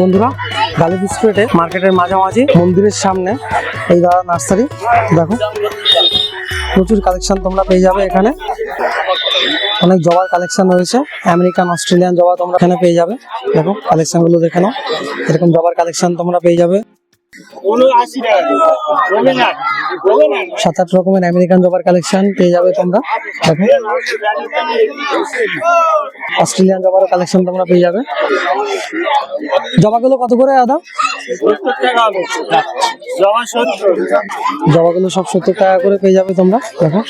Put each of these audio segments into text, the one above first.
বন্ধুরা, গালি স্ট্রিটে মার্কেটের মাঝামাঝি মন্দিরের সামনে এই দাদা নার্সারি, দেখো। প্রচুর কালেকশন তোমরা পেয়ে যাবে এখানে। অনেক জবার কালেকশন রয়েছে। আমেরিকান, অস্ট্রেলিয়ান জবা তোমরা এখানে পেয়ে যাবে। দেখো, কালেকশনগুলো দেখে নাও। এরকম জবার কালেকশন তোমরা পেয়ে যাবে। সাত আট রকমের আমেরিকান জবার কালেকশন পেয়ে যাবে তোমরা। দেখো। অস্ট্রেলিয়ান জবার কালেকশন তোমরা পেয়ে যাবে। জবাগুলো কত করে, আদা? জবাগুলো সব সত্তর টাকা করে পেয়ে যাবে তোমরা। দেখো।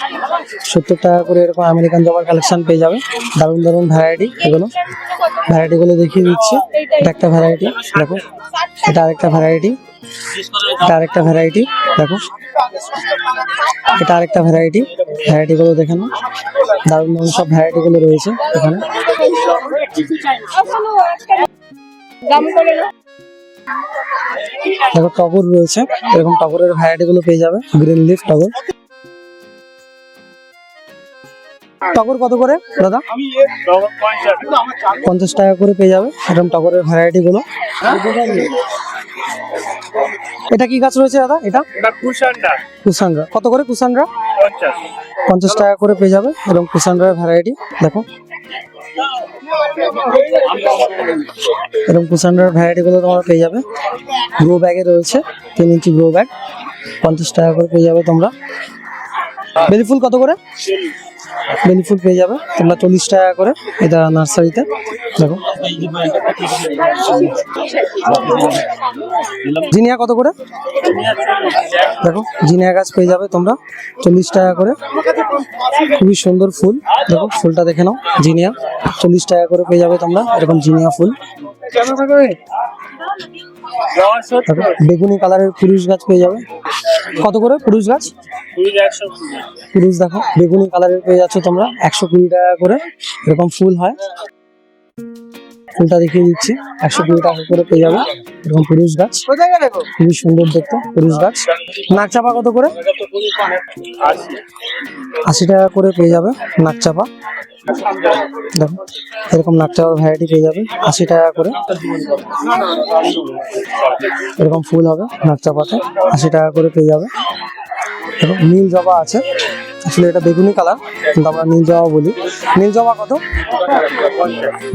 সত্তর টাকা করে এরকম আমেরিকান জবার কালেকশন পেয়ে যাবে। দারুণ দারুণ ভ্যারাইটি এগুলো। ভ্যারাইটি গুলো দেখিয়ে দিচ্ছি। একটা ভ্যারাইটি দেখো। এটা আরেকটা ভ্যারাইটি এটা আরেকটা ভ্যারাইটি দেখো। এটা আরেকটা ভ্যারাইটি ভ্যারাইটি গুলো দেখে নাও। দারুণ দারুণ সব ভ্যারাইটি গুলো রয়েছে এখানে। দেখো, টগর রয়েছে। এরকম টগরের ভ্যারাইটি গুলো পেয়ে যাবে গ্রিন লিফ টগর। টগর কত করে দাদা? পঞ্চাশ। টাকা করে পেয়ে যাবে এরকম টগরের ভ্যারাইটি গুলো এটা কি গাছ রয়েছে দাদা? এটা? কুসানরা কত করে কুসানরা পঞ্চাশ। টাকা করে পেয়ে যাবে এরকম কুসানরার ভ্যারাইটি। দেখো। এরকম কুসানরার ভ্যারাইটি গুলো তোমরা পেয়ে যাবে। গ্রো ব্যাগে রয়েছে তিন ইঞ্চি গ্রো ব্যাগ পঞ্চাশ টাকা করে পেয়ে যাবে তোমরা। বেলি ফুল কত করে? বেলি ফুল পেয়ে যাবে। তোমরা চল্লিশ টাকা করে এটা নার্সারিতে দেখো। জিনিয়া কত করে? দেখো, জিনিয়া গাছ পেয়ে যাবে তোমরা চল্লিশ টাকা করে। খুবই সুন্দর ফুল। দেখো, ফুলটা দেখে নাও, জিনিয়া। চল্লিশ টাকা করে পেয়ে যাবে তোমরা এরকম জিনিয়া ফুল। বেগুনি কালারের পুরুষ গাছ পেয়ে যাবে। কত করে পুরুষ গাছ? পুরুষ দেখো বেগুনি কালারের পেয়ে যাচ্ছ তোমরা একশো কুড়ি টাকা করে এরকম ফুল হয়। ফুলটা দেখিয়ে দিচ্ছি একশো কুড়ি টাকা করে পেয়ে যাবে এরকম পুরুষ গাছ। খুবই সুন্দর দেখতে পুরুষ গাছ। নাকচাপা কত করে? আশি টাকা করে পেয়ে যাবে নাকচাপা দেখো এরকম নাকচাপার ভ্যারাইটি পেয়ে যাবে আশি টাকা করে। এরকম ফুল হবে নাকচাপাতে আশি টাকা করে পেয়ে যাবে। এবং নীল জবা আছে। আসলে এটা বেগুনি কালার কিন্তু আমরা নীল জবা বলি। নীল জবা কত?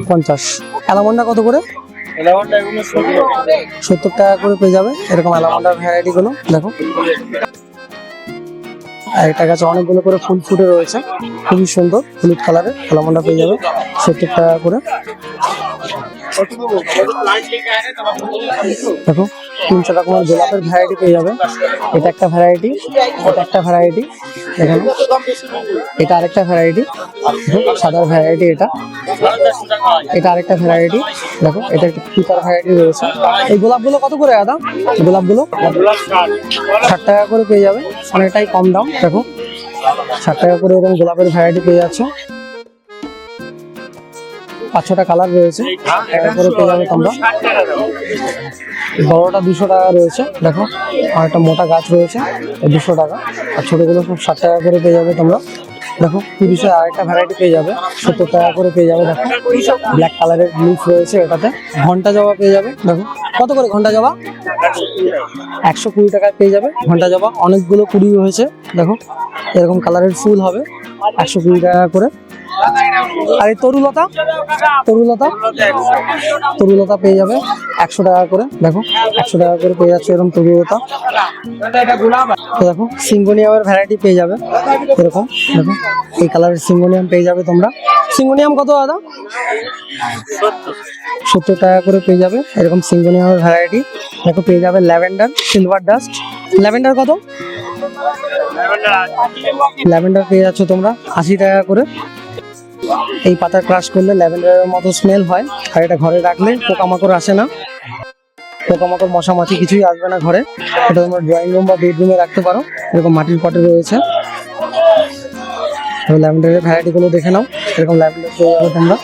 পঞ্চাশ। অ্যালামন্ডা কত করে? সত্তর। টাকা করে পেয়ে যাবে এরকম অ্যালামন্ডার ভ্যারাইটি গুলো। দেখো আর একটা গাছে অনেকগুলো করে ফুল ফুটে রয়েছে। খুবই সুন্দর, হলুদ কালারের অ্যালামন্ডা পেয়ে যাবে। সত্তর টাকা করে। দেখো তিনশো রকমের গোলাপের ভ্যারাইটি পেয়ে যাবে এটা একটা ভ্যারাইটি এটা একটা ভ্যারাইটি এখানে। এটা আরেকটা ভ্যারাইটি সাদার ভ্যারাইটি এটা। এটা আরেকটা ভ্যারাইটি দেখো, এটা একটা পিতার ভ্যারাইটি রয়েছে। এই গোলাপগুলো কত করে, আদা? গোলাপগুলো ষাট টাকা করে পেয়ে যাবে অনেকটাই কম দাম, দেখো। ষাট টাকা করে এরকম গোলাপের ভ্যারাইটি পেয়ে যাচ্ছ। পাঁচ ছটা কালার রয়েছে। যাবে তোমরা। বড়টা দুশো টাকা রয়েছে, দেখো। আর একটা মোটা গাছ রয়েছে দুশো টাকা। আর ছোটগুলো সব ষাট টাকা করে পেয়ে যাবে তোমরা। দেখো তিরিশে আরেকটা ভ্যারাইটি পেয়ে যাবে, সত্তর টাকা করে পেয়ে যাবে, দেখো। ব্ল্যাক কালারের লিফ রয়েছে এটাতে। ঘণ্টা জবা পেয়ে যাবে, দেখো। কত করে ঘণ্টা জবা? একশো কুড়ি টাকায় পেয়ে যাবে ঘণ্টা জবা। অনেকগুলো কুড়ি হয়েছে দেখো। এরকম কালারের ফুল হবে একশো কুড়ি টাকা করে। আর এই তরুলতা তরুলতা তরুলতা পেয়ে যাবে একশো টাকা করে। দেখো, একশো টাকা করে পেয়ে যাচ্ছে এরকম তরুলতা। দেখো, সিঙ্গোনিয়ামের ভ্যারাইটি পেয়ে যাবে এরকম। দেখো, এই কালারের সিঙ্গোনিয়াম পেয়ে যাবে তোমরা। সিঙ্গোনিয়াম কত দাদা? সত্তর টাকা করে পেয়ে যাবে এরকম সিঙ্গোনিয়ামের ভ্যারাইটি দেখো, পেয়ে যাবে ল্যাভেন্ডার সিলভার ডাস্ট ল্যাভেন্ডার কত? ল্যাভেন্ডার পেয়ে যাচ্ছ তোমরা আশি টাকা করে। এই পাতা ক্রাশ করলে ল্যাভেন্ডারের মতো স্মেল হয় আর এটা ঘরে রাখলে পোকামাকড় আসে না। পোকামাকড় মশা মাছি কিছুই আসবে না ঘরে। এটা তোমরা ড্রয়িং রুম বা বেডরুমে রাখতে পারো এরকম মাটির পটে রয়েছে। ল্যাভেন্ডারের ভ্যারাইটি গুলো দেখে নাও এরকম ল্যাভেন্ডার পেয়ে যাবে তোমরা।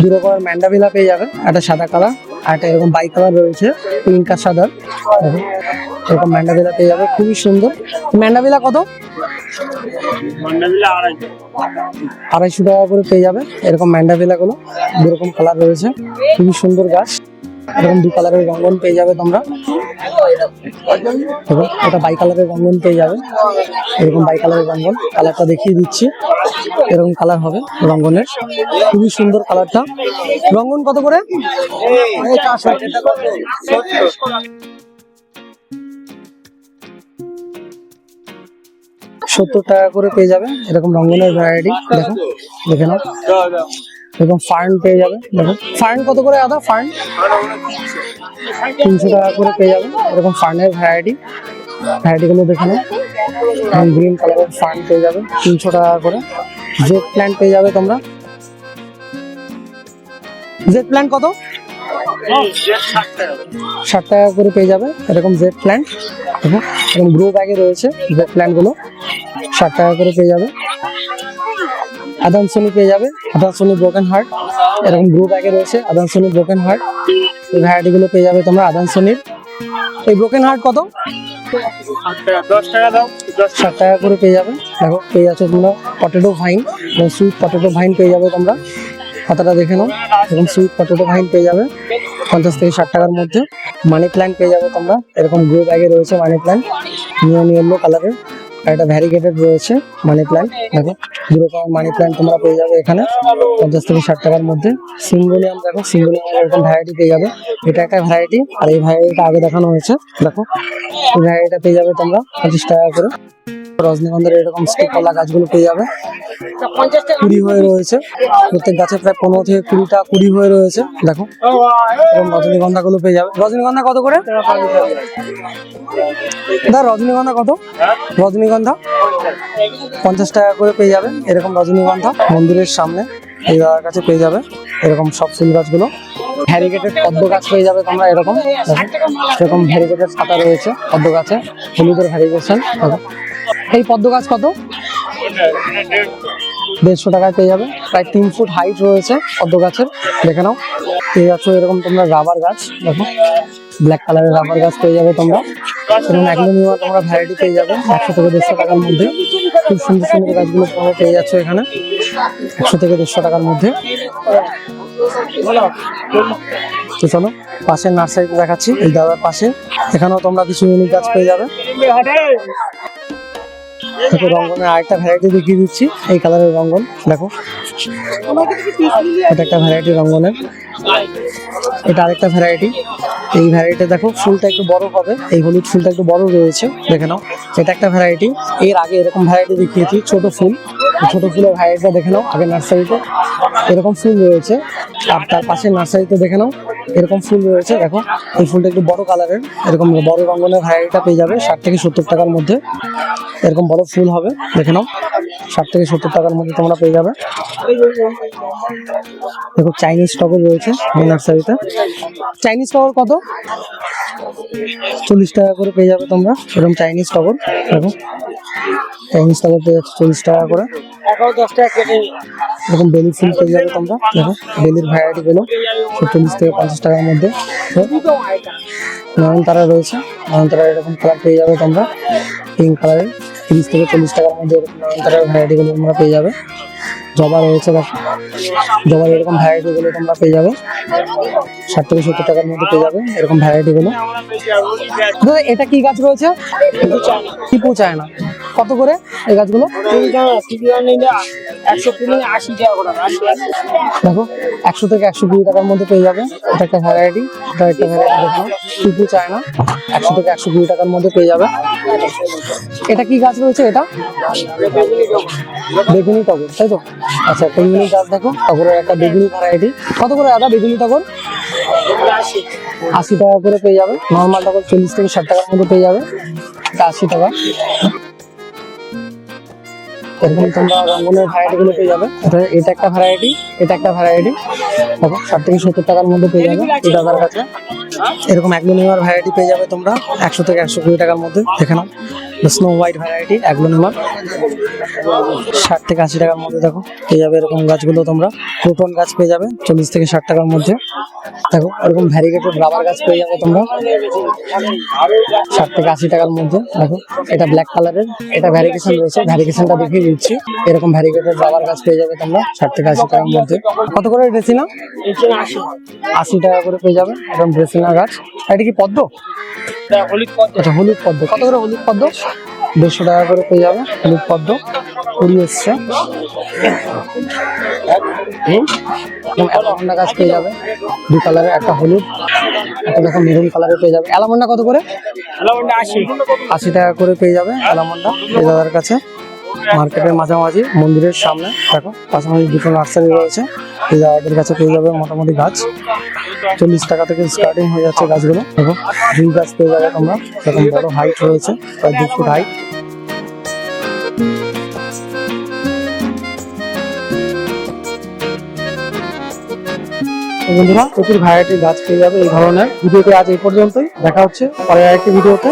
দু রকমের ম্যান্ডাভিলা পেয়ে যাবে একটা সাদা কালার আর একটা এরকম বাই কালার রয়েছে পিঙ্ক আর সাদা দেখো, এরকম ম্যান্ডাভিলা পেয়ে যাবে খুবই সুন্দর। ম্যান্ডাভিলা কত? আড়াইশো। টাকা করে পেয়ে যাবে। এরকম ম্যান্ডাভিলা গুলো দু রকম কালার রয়েছে খুবই সুন্দর গাছ। এরকম দু কালারের রঙ্গন পেয়ে যাবে তোমরা। দেখো এটা বাই কালারের রঙ্গন পেয়ে যাবে। এরকম বাই কালারের রঙ্গন কালারটা দেখিয়ে দিচ্ছি। এরকম কালার হবে রঙ্গনের। খুবই সুন্দর কালারটা রঙ্গন কত করে? সত্তর টাকা করে পেয়ে যাবে। এরকম রঙ্গনের ভ্যারাইটি দেখো দেখে নাও। এরকম ফার্ন পেয়ে যাবে দেখো ফার্ন কত করে আদা? ফার্ন তিনশো টাকা করে পেয়ে যাবে, এরকম ফার্নের ভ্যারাইটি ভ্যারাইটি গুলো দেখে নাও। গ্রিন কালারের ফার্ন পেয়ে যাবে, তিনশো টাকা করে। জেড প্ল্যান্ট পেয়ে যাবে তোমরা। জেড প্ল্যান্ট কত? ষাট টাকা করে পেয়ে যাবে, এরকম জেড প্ল্যান্ট দেখো এরকম গ্রো ব্যাগে রয়েছে জেড প্ল্যান্টগুলো। ষাট টাকা করে পেয়ে যাবে। আদানসনি পেয়ে যাবে। আদানসনি ব্রোকেন হার্ট এরকম গ্রো ব্যাগে রয়েছে, আদানসনি ব্রোকেন হার্ট এই ভ্যারাইটি গুলো পেয়ে যাবে তোমরা আদানসনির। এই ব্রোকেন হার্ট কত? ষাট টাকা করে পেয়ে যাবে। দেখো, পেয়ে যাচ্ছে তোমরা পটেটো ভাইন এবং সুইট পটেটো ভাইন পেয়ে যাবে তোমরা। পাতাটা দেখে নাও। এরকম সুইট পটেটো ভাইন পেয়ে যাবে পঞ্চাশ থেকে ষাট টাকার মধ্যে। মানি প্ল্যান্ট পেয়ে যাবে তোমরা। এরকম গ্রো ব্যাগে রয়েছে মানি প্ল্যান্ট নিয়ন ইয়েলো কালারের এটা ভ্যারিগেটেড রয়েছে মানি প্ল্যান্ট দেখো দু রকমের মানি প্ল্যান্ট তোমরা পেয়ে যাবে এখানে। পঞ্চাশ থেকে ষাট টাকার মধ্যে। সিঙ্গোনিয়াম দেখো সিঙ্গোনিয়ামের এরকম ভ্যারাইটি পেয়ে যাবে। এটা একটা ভ্যারাইটি আর এই ভ্যারাইটিটা আগে দেখানো হয়েছে। দেখো, এই ভ্যারাইটিটা পেয়ে যাবে তোমরা পঁচিশ টাকা করে। রজনীগন্ধার এরকম কলা গাছগুলো পেয়ে যাবে। কুড়ি হয়ে রয়েছে। প্রত্যেক গাছে প্রায় পনেরো থেকে কুড়িটা কুড়ি হয়ে রয়েছে। দেখো। এরকম রজনীগন্ধা গুলো পেয়ে যাবে। রজনীগন্ধা কত করে? দা রজনীগন্ধা কত? রজনীগন্ধা পঞ্চাশ টাকা করে পেয়ে যাবে। এরকম রজনীগন্ধা মন্দিরের সামনে এই দাদার কাছে পেয়ে যাবে। এরকম সব ফুল গাছগুলো। ভ্যারিগেটেড পদ্ম গাছ পেয়ে যাবে তোমরা এরকম। এরকম ভ্যারিগেটেড পাতা রয়েছে পদ্ম গাছে। হলুদের ভ্যারিগেশন এই পদ্ম গাছ কত? দেড়শো টাকায় পেয়ে যাবে। প্রায় তিন ফুট হাইট রয়েছে পদ্ম গাছের। দেখে নাও। পেয়ে যাচ্ছ এরকম তোমরা রাবার গাছ। দেখো। ব্ল্যাক কালারের রাবার গাছ পেয়ে যাবে তোমরা। এরকম অ্যাগ্লোনিমা তোমরা ভ্যারাইটি পেয়ে যাবে। একশো থেকে দেড়শো টাকার মধ্যে। খুব সুন্দর সুন্দর গাছগুলো তোমরা পেয়ে যাচ্ছ এখানে। একশো থেকে দেড়শো টাকার মধ্যে। তো চলো, পাশের নার্সারিতে দেখাচ্ছি। এই দাদার পাশে। এখানেও তোমরা কিছু ইউনিক গাছ পেয়ে যাবে। দেখো, রঙ্গনের আরেকটা ভ্যারাইটি দেখিয়ে দিচ্ছি। এই কালারের রঙ্গন, দেখো। এটা একটা ভ্যারাইটি রঙ্গনের। এটা আরেকটা ভ্যারাইটি এই ভ্যারাইটি দেখো, ফুলটা একটু বড় হবে। এই হলুদ ফুলটা একটু বড় রয়েছে, দেখে নাও। এটা একটা ভ্যারাইটি এর আগে এরকম ভ্যারাইটি দেখিয়েছি, ছোট ফুল। ছোট ফুলের ভ্যারাইটিটা দেখে নাও, আগে নার্সারিতে। এরকম ফুল রয়েছে, আর তার পাশে নার্সারিতে দেখে নাও, এরকম ফুল রয়েছে, দেখো। এই ফুলটা একটু বড় কালারের, এরকম বড় রঙের ভ্যারাইটিটা পেয়ে যাবে, ষাট থেকে সত্তর টাকার মধ্যে। এরকম বড় ফুল হবে, দেখে নাও, ষাট থেকে সত্তর টাকার মধ্যে তোমরা পেয়ে যাবে। দেখো চাইনিজ টগর রয়েছে এই নার্সারিতে। চাইনিজ টগর কত? চল্লিশ টাকা করে পেয়ে যাবে তোমরা, এরকম চাইনিজ টগর, দেখো। চল্লিশ টাকা করে। এরকম বেলি ফুল পেয়ে যাবে তোমরা। দেখো বেলির ভ্যারাইটি গুলো চল্লিশ থেকে পঞ্চাশ টাকার মধ্যে। নয়নতারা রয়েছে। নয়নতারা এরকম কালার পেয়ে যাবে তোমরা। পিঙ্ক কালারের তিরিশ থেকে চল্লিশ টাকার মধ্যে এরকম ভ্যারাইটি গুলো তোমরা পেয়ে যাবে। জবা রয়েছে দেখো। জবার এরকম ভ্যারাইটি গুলো তোমরা পেয়ে যাবে। ষাট থেকে সত্তর টাকার মধ্যে পেয়ে যাবে এরকম ভ্যারাইটি গুলো দাদা, এটা কি গাছ রয়েছে? টিপু চায় না কত করে এই গাছগুলো? দেখো, একশো থেকে একশো কুড়ি টাকার মধ্যে পেয়ে যাবে। এটা একটা ভ্যারাইটি এটা একটা ভ্যারাইটি দেখো চায় না, একশো থেকে একশো কুড়ি টাকার মধ্যে পেয়ে যাবে। এটা কি গাছ রয়েছে এটা? বেগুনি টগর, তাই তো? আচ্ছা ইউনিক গাছ দেখো, টগরের একটা বেগুনি ভ্যারাইটি কত করে দাদা বেগুনি টগর? আশি টাকা করে পেয়ে যাবে। নর্মাল টগর চল্লিশ থেকে ষাট টাকার মধ্যে পেয়ে যাবে। এটা আশি টাকা। এরকম তোমরা রঙ্গনের ভ্যারাইটি গুলো পেয়ে যাবে। এটা- এটা একটা ভ্যারাইটি এটা একটা ভ্যারাইটি দেখো, ষাট থেকে সত্তর টাকার মধ্যে পেয়ে যাবে এই দাদার কাছে। এরকম এক মিনিমাম ভ্যারাইটি পেয়ে যাবে তোমরা, একশো থেকে একশো কুড়ি টাকার মধ্যে। দেখে নাও। স্নো হোয়াইট ভ্যারাইটি অ্যাগ্লোনিমার ষাট থেকে আশি টাকার মধ্যে দেখো পেয়ে যাবে এরকম গাছগুলো তোমরা। ক্রোটন গাছ পেয়ে যাবে চল্লিশ থেকে ষাট টাকার মধ্যে। দেখো এরকম ভ্যারিগেটেড রাবার গাছ পেয়ে যাবে তোমরা। ষাট থেকে আশি টাকার মধ্যে দেখো এটা ব্ল্যাক কালারের এটা ভ্যারিগেশন রয়েছে ভ্যারিগেশনটা দেখিয়ে দিচ্ছি। এরকম ভ্যারিগেটেড রাবার গাছ পেয়ে যাবে তোমরা ষাট থেকে আশি টাকার মধ্যে। কত করে ড্রেসিনা আশি আশি টাকা করে পেয়ে যাবে এরকম ড্রেসিনা গাছ। এটা কি পদ্ম? হলুদ এটা হলুদ পদ্ম। কত করে হলুদ পদ্ম? দেড়শো টাকা করে পেয়ে যাবে হলুদ পদ্ম কুড়ি এসছে। অ্যালামন্ডা গাছ পেয়ে যাবে দু কালারের একটা হলুদ একটা দেখো মেরুন কালারের পেয়ে যাবে। অ্যালামন্ডা কত করে? আশি। আশি টাকা করে পেয়ে যাবে অ্যালামন্ডা এই দাদার কাছে। মার্কেটের মাঝামাঝি মন্দিরের সামনে দেখো পাশাপাশি দুটো নার্সারি রয়েছে এই দাদাদের কাছে পেয়ে যাবে মোটামুটি গাছ। চল্লিশ টাকা থেকে স্টার্টিং হয়ে যাচ্ছে গাছগুলো। এবং দুই গাছ পেয়ে যাবে তোমরা এখন বড় হাইট রয়েছে, প্রায় দু ফুট হাইট বন্ধুরা, প্রচুর ভ্যারাইটির গাছ পেয়ে যাবে এই ধরনের। ভিডিওটি আজ এই পর্যন্তই। দেখা হচ্ছে পরের আরেকটি ভিডিওতে।